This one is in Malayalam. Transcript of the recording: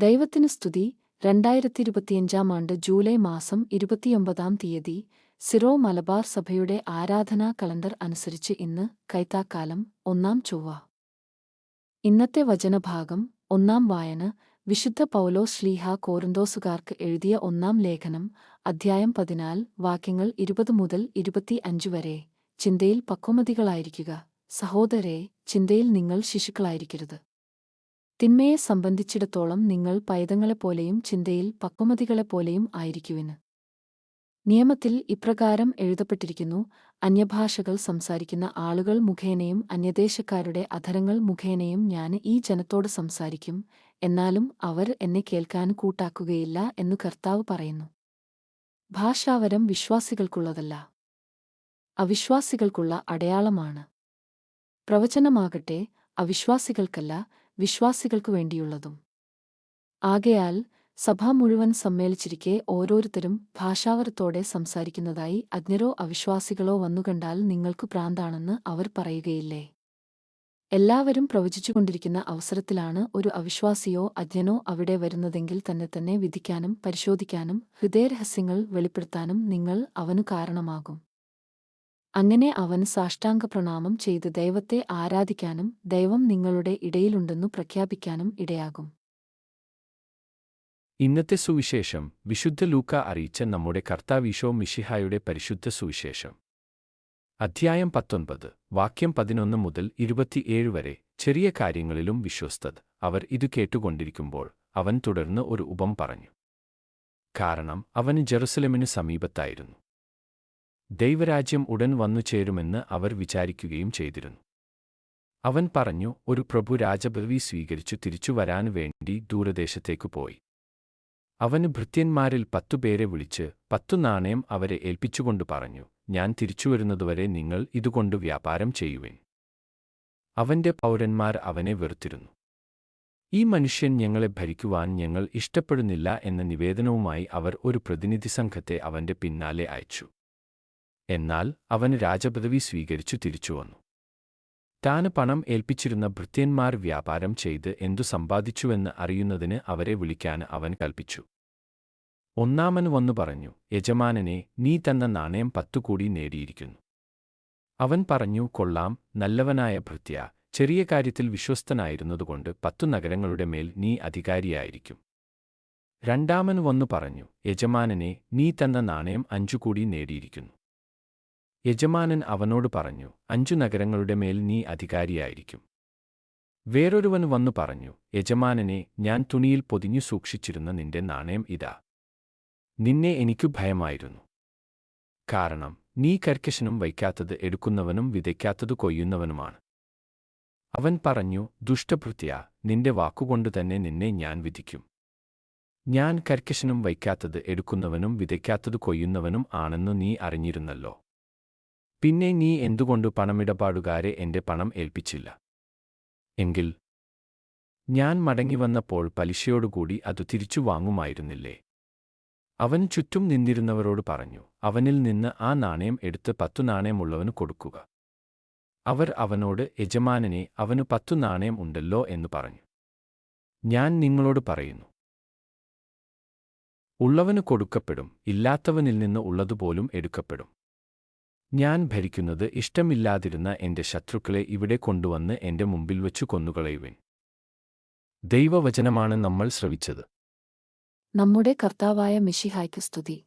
ദൈവത്തിന് സ്തുതി. രണ്ടായിരത്തി ഇരുപത്തിയഞ്ചാം ആണ്ട് ജൂലൈ മാസം ഇരുപത്തിയൊമ്പതാം തീയതി സിറോ മലബാർ സഭയുടെ ആരാധനാ കലണ്ടർ അനുസരിച്ച് ഇന്ന് കൈത്താക്കാലം ഒന്നാം ചൊവ്വ. ഇന്നത്തെ വചനഭാഗം ഒന്നാം വായന. വിശുദ്ധ പൗലോ ശ്ലീഹ കോറിന്തോസുകാർക്ക് എഴുതിയ ഒന്നാം ലേഖനം. അധ്യായം പതിനാല്. വാക്യങ്ങൾ ഇരുപത് മുതൽ ഇരുപത്തി അഞ്ച് വരെ. ചിന്തയിൽ പക്വമതികളായിരിക്കുക. സഹോദരേ ചിന്തയിൽ നിങ്ങൾ ശിശുക്കളായിരിക്കരുത്. തിന്മയെ സംബന്ധിച്ചിടത്തോളം നിങ്ങൾ പൈതങ്ങളെപ്പോലെയും ചിന്തയിൽ പക്വമതികളെപ്പോലെയും ആയിരിക്കുവിന്. നിയമത്തിൽ ഇപ്രകാരം എഴുതപ്പെട്ടിരിക്കുന്നു അന്യഭാഷകൾ സംസാരിക്കുന്ന ആളുകൾ മുഖേനയും അന്യദേശക്കാരുടെ അധരങ്ങൾ മുഖേനയും ഞാൻ ഈ ജനത്തോട് സംസാരിക്കും എന്നാലും അവർ എന്നെ കേൾക്കാൻ കൂട്ടാക്കുകയില്ല എന്നു കർത്താവ് പറയുന്നു. ഭാഷാവരം വിശ്വാസികൾക്കുള്ളതല്ല അവിശ്വാസികൾക്കുള്ള അടയാളമാണ്. പ്രവചനമാകട്ടെ അവിശ്വാസികൾക്കല്ല വിശ്വാസികൾക്കു വേണ്ടിയുള്ളതും. ആകയാൽ സഭ മുഴുവൻ സമ്മേളിച്ചിരിക്കെ ഓരോരുത്തരും ഭാഷാവരത്തോടെ സംസാരിക്കുന്നതായി അജ്ഞരോ അവിശ്വാസികളോ വന്നുകണ്ടാൽ നിങ്ങൾക്കു പ്രാന്താണെന്ന് അവർ പറയുകയില്ലേ? എല്ലാവരും പ്രവചിച്ചുകൊണ്ടിരിക്കുന്ന അവസരത്തിലാണ് ഒരു അവിശ്വാസിയോ അജ്ഞനോ അവിടെ വരുന്നതെങ്കിൽ തന്നെ തന്നെ വിധിക്കാനും പരിശോധിക്കാനും ഹൃദയരഹസ്യങ്ങൾ വെളിപ്പെടുത്താനും നിങ്ങൾ അവനു കാരണമാകും. അങ്ങനെ അവൻ സാഷ്ടാംഗ പ്രണാമം ചെയ്ത് ദൈവത്തെ ആരാധിക്കാനും ദൈവം നിങ്ങളുടെ ഇടയിലുണ്ടെന്നു പ്രഖ്യാപിക്കാനും ഇടയാകും. ഇന്നത്തെ സുവിശേഷം വിശുദ്ധ ലൂക്ക അറിയിച്ച നമ്മുടെ കർത്താവീശോ മിഷിഹായുടെ പരിശുദ്ധ സുവിശേഷം. അധ്യായം പത്തൊൻപത് വാക്യം പതിനൊന്ന് മുതൽ ഇരുപത്തിയേഴ് വരെ ചെറിയ കാര്യങ്ങളിലും വിശ്വസ്തത് അവർ ഇതു കേട്ടുകൊണ്ടിരിക്കുമ്പോൾ അവൻ തുടർന്ന് ഒരു ഉപം പറഞ്ഞു. കാരണം അവന് ജെറുസലമിന് സമീപത്തായിരുന്നു. ദൈവരാജ്യം ഉടൻ വന്നു ചേരുമെന്ന് അവർ വിചാരിക്കുകയും ചെയ്തിരുന്നു. അവൻ പറഞ്ഞു ഒരു പ്രഭു രാജപദവി സ്വീകരിച്ചു തിരിച്ചു വരാൻ വേണ്ടി ദൂരദേശത്തേക്കു പോയി. അവന് ഭൃത്യന്മാരിൽ പത്തുപേരെ വിളിച്ച് പത്തു നാണയം അവരെ ഏൽപ്പിച്ചുകൊണ്ട് പറഞ്ഞു ഞാൻ തിരിച്ചുവരുന്നതുവരെ നിങ്ങൾ ഇതുകൊണ്ട് വ്യാപാരം ചെയ്യുവേൻ. അവന്റെ പൗരന്മാർ അവനെ വെറുത്തിരുന്നു. ഈ മനുഷ്യൻ ഞങ്ങളെ ഭരിക്കുവാൻ ഞങ്ങൾ ഇഷ്ടപ്പെടുന്നില്ല എന്ന നിവേദനവുമായി അവർ ഒരു പ്രതിനിധി സംഘത്തെ അവന്റെ പിന്നാലെ അയച്ചു. എന്നാൽ അവന് രാജപദവി സ്വീകരിച്ചു തിരിച്ചുവന്നു താന് പണം ഏൽപ്പിച്ചിരുന്ന ഭൃത്യന്മാർ വ്യാപാരം ചെയ്ത് എന്തു സമ്പാദിച്ചുവെന്ന് അറിയുന്നതിന് അവരെ വിളിക്കാൻ അവൻ കൽപ്പിച്ചു. ഒന്നാമൻ വന്നു പറഞ്ഞു യജമാനനെ നീ തന്ന നാണയം പത്തുകൂടി നേടിയിരിക്കുന്നു. അവൻ പറഞ്ഞു കൊള്ളാം നല്ലവനായ ഭൃത്യ ചെറിയ കാര്യത്തിൽ വിശ്വസ്തനായിരുന്നതുകൊണ്ട് പത്തു നഗരങ്ങളുടെ മേൽ നീ അധികാരിയായിരിക്കും. രണ്ടാമൻ വന്നു പറഞ്ഞു യജമാനനെ നീ തന്ന നാണയം അഞ്ചുകൂടി നേടിയിരിക്കുന്നു. യജമാനൻ അവനോട് പറഞ്ഞു അഞ്ചു നഗരങ്ങളുടെ മേൽ നീ അധികാരിയായിരിക്കും. വേറൊരുവൻ വന്നു പറഞ്ഞു യജമാനനെ ഞാൻ തുണിയിൽ പൊതിഞ്ഞു സൂക്ഷിച്ചിരുന്ന നിന്റെ നാണയം ഇതാ. നിന്നെ എനിക്കു ഭയമായിരുന്നു. കാരണം നീ കർക്കശനും വയ്ക്കാത്തത് എടുക്കുന്നവനും വിതയ്ക്കാത്തതു കൊയ്യുന്നവനുമാണ്. അവൻ പറഞ്ഞു ദുഷ്ടഭൃത്യ നിന്റെ വാക്കുകൊണ്ടു തന്നെ നിന്നെ ഞാൻ വിധിക്കും. ഞാൻ കർക്കശനും വയ്ക്കാത്തത് എടുക്കുന്നവനും വിതയ്ക്കാത്തതു കൊയ്യുന്നവനും ആണെന്നു നീ അറിഞ്ഞിരുന്നല്ലോ. പിന്നെ നീ എന്തുകൊണ്ട് പണമിടപാടുകാരെ എന്റെ പണം ഏൽപ്പിച്ചില്ല? എങ്കിൽ ഞാൻ മടങ്ങി മടങ്ങിവന്നപ്പോൾ പലിശയോടുകൂടി അത് തിരിച്ചു വാങ്ങുമായിരുന്നില്ലേ? അവൻ ചുറ്റും നിന്നിരുന്നവരോട് പറഞ്ഞു അവനിൽ നിന്ന് ആ നാണയം എടുത്ത് പത്തു നാണയമുള്ളവന് കൊടുക്കുക. അവർ അവനോട് യജമാനനെ അവനു പത്തു നാണയം ഉണ്ടല്ലോ എന്നു പറഞ്ഞു. ഞാൻ നിങ്ങളോട് പറയുന്നു ഉള്ളവന് കൊടുക്കപ്പെടും ഇല്ലാത്തവനിൽ നിന്ന് ഉള്ളതുപോലും എടുക്കപ്പെടും. ഞാൻ ഭരിക്കുന്നത് ഇഷ്ടമില്ലാതിരുന്ന എന്റെ ശത്രുക്കളെ ഇവിടെ കൊണ്ടുവന്ന് എന്റെ മുമ്പിൽ വച്ചു കൊന്നുകളയുവേൻ. ദൈവവചനമാണ് നമ്മൾ ശ്രവിച്ചത്. നമ്മുടെ കർത്താവായ മിഷിഹായ്ക്ക് സ്തുതി.